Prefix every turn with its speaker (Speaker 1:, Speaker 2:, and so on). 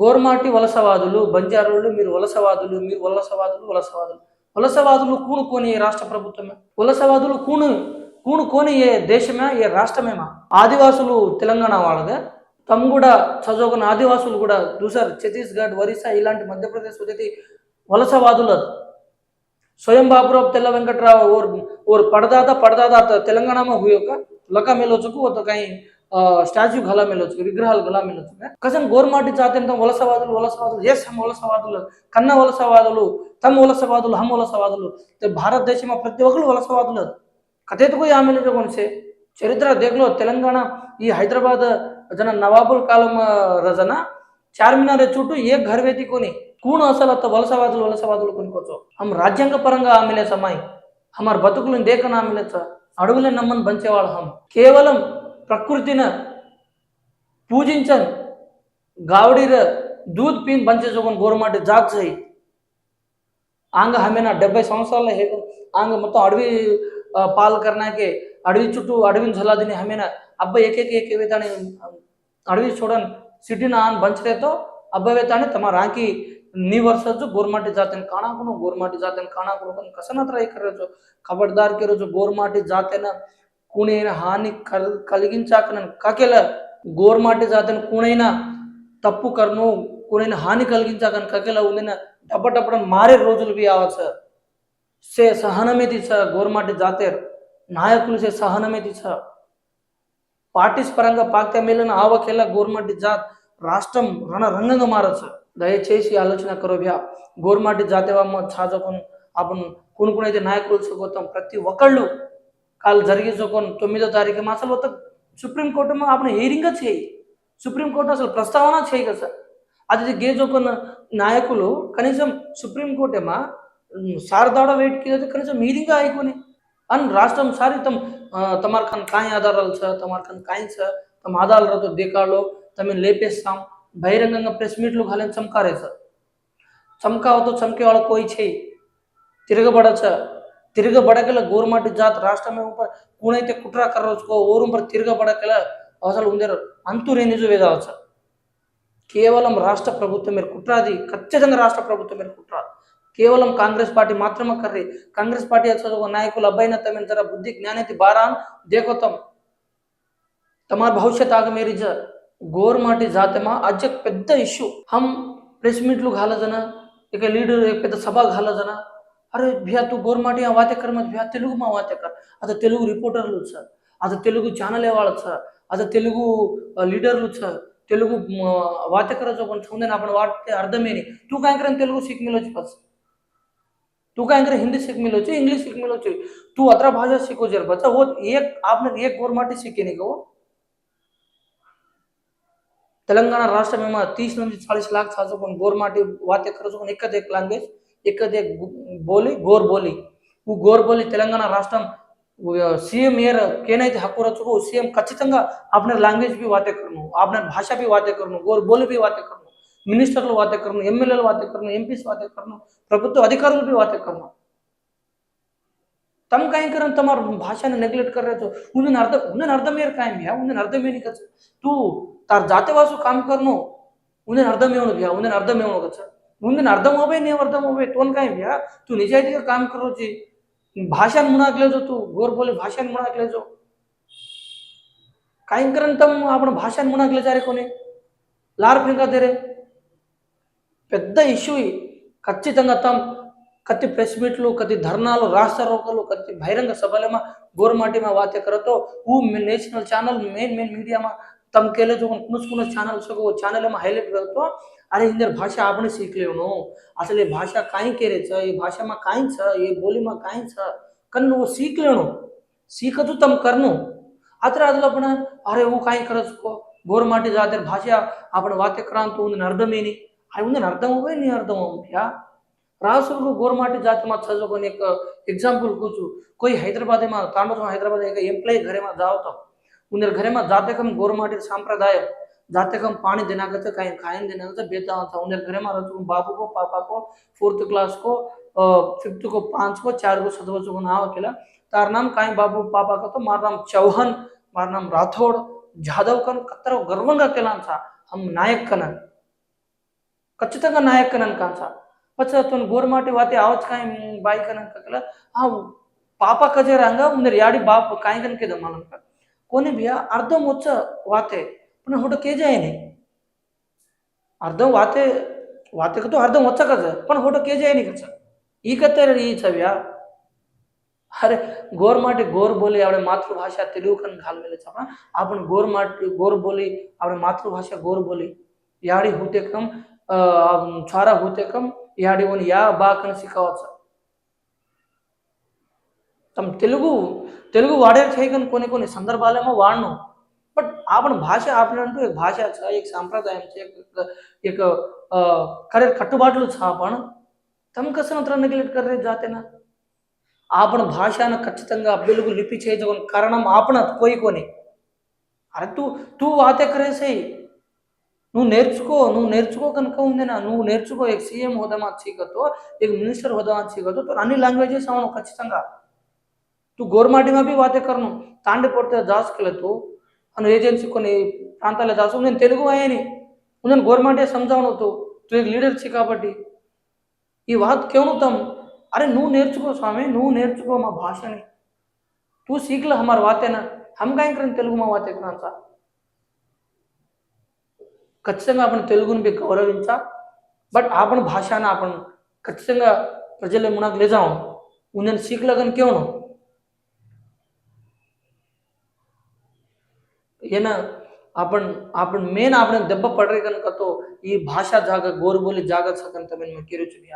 Speaker 1: గోర్మాటి వలసవాదులు బంజారులు మీరు వలసవాదులు మీరు వలసవాదులు వలసవాదులు. వలసవాదులు కూనుకొని రాష్ట్ర ప్రభుత్వమే? వలసవాదులు కూను కూనుకొని ఏ దేశమే ఏ రాష్ట్రమేమా? ఆదివాసులు తెలంగాణ వాళ్ళదే. తమ కూడా చదువుకున్న ఆదివాసులు కూడా చూసారు ఛత్తీస్గఢ్ ఒరిస్సా ఇలాంటి మధ్యప్రదేశ్ వచ్చేది వలసవాదులు అది. స్వయం బాబురావు తెల్ల వెంకట్రావు ఓర్ ఓర్ పడదాదా పడదాదా తెలంగాణ హుయొక్క లొక మేలోచుకు ఒక స్టాచ్యూ గలా మెల్లొచ్చు విగ్రహాలు గలా మెల్లొచ్చు కజన్ గోర్మాటి జాతి తమ వలసవాదులు వలసవాదులు ఏ సమ వలసవాదులు కన్న వలసవాదులు తమ వలసవాదులు హమ వలసవాదులు భారతదేశం ప్రతి ఒక్కరు వలసవాదులు కథేతకు ఆమెలు కొనిసే చరిత్ర దేగులో తెలంగాణ ఈ హైదరాబాద్ జన నవాబుల్ కాలం రజన చార్మినార్ చుట్టూ ఏ గర్వేతి కొని కూణు అసలు అత్త వలసవాదులు వలసవాదులు కొనుకోవచ్చు ఆమ్ రాజ్యాంగ పరంగా ఆమెలేస్ అమ్మాయి అమర్ బతుకులను దేకన ఆమెలేచ అడుగులే నమ్మని పంచేవాళ్ళు హం కేవలం ಪ್ರಕೃತಿನ પૂજિંચન ગાવડીર દૂધ પીન બંચે જોગન ગોરમાટે જાગજઈ ఆంగ ఆమె నా డెబ్బై సంవత్సరాల హేగ ఆంగ మొత్తం అడవి పాలు కర్నాకే అడవి చుట్టూ అడవిని జల్లాదిని ఆమెన అబ్బ ఏకేక ఏకేవేతాని అడవి చూడన్ సిటీన ఆన్ బంచరేతో అబ్బవేతాని తమ రాకి నీ వర్షజు గోర్మాటి జాతని కాణాకును గోర్మాటి జాతని కాణాకును కసనత్ర ఏకరోజు కబడ్దార్ కే రోజు గోర్మాటి జాతన కూనైన హాని కల్ కలిగించాక నన్ను కకెల గోర్మాటి జాతను కూనైన తప్పు కర్ను కూనైన హాని కలిగించాక నన్ను కకెల ఉందిన డబ్బడబ్బడం మారే రోజులు బి ఆవ సార్. సే సహనమేది సార్ గోర్మాటి జాతేర్ నాయకులు సే సహనమేది సార్. పార్టీస్ పరంగా పాక్తే మేలన ఆవకేలా గోర్మాటి జాత్ రాష్ట్రం రణరంగంగా సార్. దయచేసి ఆలోచన కరోవ్యా గోర్మాటి జాతీయవామ్మ చాచకుని అప్పుడు కొనుక్కునైతే నాయకులు గౌతమ్ ప్రతి ఒక్కళ్ళు કાલ జరిగే જોકોન 9వ તારીખે માસલ વત સુપ્રીમ કોર્ટમાં హియరింగ్ చేయి సుప్రీంకోర్టు అసలు ప్రస్తావన చేయి కదా సార్ అది గేజోకున్న నాయకులు కనీసం సుప్రీంకోర్టు ఏమా శారదాడ వేటికి కనీసం మీరింగ్ అయిపోయి అని రాష్ట్రం సారి తమ తమార్ కన్ కాయ ఆధారాలు సార్ తమార్ కన్ కాయ సార్ తమ ఆధారాలతో దేకాలో తమను లేపేస్తాం బహిరంగంగా ప్రెస్ మీట్లు కాలేని చమకారే సార్ చమకావతో చమకే వాళ్ళ పోయి చేయి తిరగబడచ్చా ತಿರುಗಬಡಗಲ ಗೋರ್ಮೆಂಟ್ ಜಾತ್ ರಾಷ್ಟ್ರ ಮೇಪ ಕೂಣೈತೆ ಕುಟ್ರ ಕರ್ರೋಚ್ಕೋ ఊరుంపర్ తిరగబడకల అవసరం ఉందేరు అంతూ నేను వేదవచ్చు సార్ కేవలం రాష్ట్ర ప్రభుత్వం మీరు కుట్రాది ఖచ్చితంగా రాష్ట్ర ప్రభుత్వం మీరు కుట్రాదు కేవలం కాంగ్రెస్ పార్టీ మాత్రమే కర్రీ. కాంగ్రెస్ పార్టీ చదువు నాయకులు అభ్యనత మీద జర బుద్ధి జ్ఞానైతే బారాన్ దేకొత్తాం. తమ భవిష్యత్ ఆగ మేరీ గోర్మాటి జాతమా? అజ్జ పెద్ద ఇష్యూ. హం ప్రెస్ మీట్లు కాలదనా ఇక లీడర్ పెద్ద సభ కాలదనా अरे भैया, तू गोरमाटी यहाँ वाते कर मत भैया, तेलुगु में वाते कर। अद तेलुगु रिपोर्टर लुट सर अद तेलुगु चैनल है वाला सर अद तेलुगु लीडर लुट सर, तेलुगु वाते कर जो कौन छोड़ने अपन वाते अर्ध में नहीं। तू कहाँ करें तेलुगु सीख मिलो जी पस तू कहाँ करें हिंदी सीख मिलो जी, इंग्लिश सीख मिलो जी। तू अदरा भाषा सीखो जर बच्चा, वो एक, आपने एक गोरमाटी सीखे नहीं को तेलंगाना राष्ट्र में माँ तीस नंबर चालीस लाख छात्रों को गोरमाटी वाते कर जो कौन एक का इकते ఎక్కడైతే బోలి. గోర్బోలి गोर बोली తెలంగాణ राष्ट्र सीएम यार के है हक रखो सीएम खचित अपने लांग्वेज भी बातें करनु अपने भाषा भी बातें करनु गोर बोली भी बातें करनु मिनिस्टर्లు बातें करनु ఎమ్మెల్యేలు बातें करनु ఎంపీస్ बातें करनु प्रभुत्व अधिकार भी बातें करनु तम कहीं कर तम भाषा ने नेग्लेक्ट कर रहे तो उन्हें अर्ध उन्हें अर्ध मेयर कायम है उन्हें अर्ध में नहीं कर तू तार जाते वासु काम करनो उन्हें अर्ध में गया उन्हें अर्ध में होनो कर ముందు అర్థం ಮೊಬೈಲ್ నేను అర్థం ಮೊಬೈಲ್ ಟೋನ್ ಕಾಯ್ಯಾ ತು ನಿಜಾಯಿತಿಗೆ ಕಾಮ್ ಕರೋ ಜಿ. ಭಾಷಣ ಮುಣಾಕ್ಲೇಜೋ ತು ಗೋರ್ ಬೋಲೆ ಭಾಷಣ ಮುಣಾಕ್ಲೇಜೋ કાંઈ કરે తమ આપણ భాషను మునాకలే జారీ కొని లార్ఫింకా దేరే పెద్ద ఇష్యూ ఖచ్చితంగా తమ్ కత్తి ప్రెస్ మీట్లు కత్తి ధర్నాలు రాష్ట్ర రోగాలు కత్తి బహిరంగ సభలేమా గోర్మాటిమా వాత్య కరతో ఊ నేషనల్ ఛానల్ మెయిన్ మెయిన్ మీడియామా తమ కేలే జో ఛానల్స్ ఛానల్ సగో ఛానల్ ఏమా హైలైట్ కరతో अरे हिंदर भाषा आपण शिकले नो। असल भाषा काई के रे छ? ये भाषा में काई छ? ये बोली में काई छ? कन्नु वो सीख लेनो सीखतु तम करनु। अत्र अदलो पण अरे वो काई करस को? గోరు మాటి జాతర భాష అప్పుడు వాక్యక్రాంతి ఉందని అర్థమేని అవి ఉందని అర్థం అవ్వే నీ అర్థం అవుతాయా రాసులు గోరుమాటి జాతి మా చదువుకొని యొక్క ఎగ్జాంపుల్ కూర్చు కొయి హైదరాబాద్ మా తాండూరు హైదరాబాద్ యొక్క ఎంప్లాయీ ఘరేమా దావుతాం ఉందరు ఘరేమా జాతకం గోరుమాటి సాంప్రదాయం जहाँ हम पानी देना करते कहीं खाने देना करते बेतान था उन्हें घर में रहते बाबू को, पापा को फोर्थ क्लास को फिफ्थ को, पाँच को, चार को, सत बच्चों को नाम अकेला। तार नाम कहीं बाबू, पापा का तो मार नाम चौहान, मार नाम राठौड़ जादव कन कतर गर्व का केलान था। हम नायक कनन का नायक कनन का था? पच्चा तुम गोरमाटी वाते आवच का बाई कनन का केला? हाँ पापा कजे रहेंगे उन्हें याड़ी बाप कहीं कन के दमालन का कोने भैया अर्धम उच्च वाते પણ સો કે જાય નહીં అర్థం వాతే వాతకతో అర్థం వచ్చా కదా పని హోటో కేజీ అయినా కదా ఈ కత్తేరే ఈ చవ్యా अरे गोर माटे गोर बोली आपणे मातृभाषा तेलुगु कन घालवेले छमा आपण गोर माटे गोर बोली आपणे मातृभाषा गोर बोली. याडी होते कम छारा होते कम याडी वन या बा कन शिकावचा. तम तेलुगु तेलुगु वाडे छे कन कोणी संदर्भाला संदर्भालेमा वाडनो बट आपण भाषा आपल्या म्हणतो एक भाषाचा एक सांप्रदायांचे एक एक खरे कట్టుబాట్లుच हा पण తమకసనత్ర నెగ్లెక్ట్ కర్రే జాతేనా? ఆపణ భాషను ఖచ్చితంగా వెలుగు లిపి చేయజగన్ కారణం ఆపణ కోయికోని అరే తూ తూ వాతే కరేసే నువ్వు నేర్చుకో నువ్వు నేర్చుకో కనుక ఉందేనా? నువ్వు నేర్చుకో ఎక్ సీఎం హోదామా చీకతో ఎక్ మినిస్టర్ హోదామా చీకతో తో అన్ని లాంగ్వేజెస్ అవును ఖచ్చితంగా. తూ గోర్మాటిమా బి వాతే కరను తాండి పడితే జాస్కెళ్ళతో అని ఏజెన్సీ కొన్ని ప్రాంతాల్లో దాసు నేను తెలుగు అయ్యని ఉందని గవర్నమెంటే సంజావనవుతు సంజావనవుతూ లీడర్స్ కాబట్టి. ఈ వాత్ కేవలం అరే నువ్వు నేర్చుకో స్వామి నువ్వు నేర్చుకో మా భాషని. టూ సీక్ల హమర్ వాతేనా హమ్ కాయంకరం తెలుగు మా వాతే సార్? ఖచ్చితంగా అప్పుడు తెలుగుని మీకు గౌరవించా. బట్ ఆపణ భాషాన ఆపణ ఖచ్చితంగా ప్రజల మునకు లేజాం ఉందని సీక్ల కనుకేవను ಏನ आपण आपण मेन आपण ದೆಬ್ಬ ಪಡ್ರಿ ಕನಕ ತೋ ಈ ಭಾಷಾ ಜಾಗ ಗೋರ್ಬೋಲಿ ಜಾಗ ಸಕಂತ ಮೆನ್ ಕಿರುಚುನಿಯ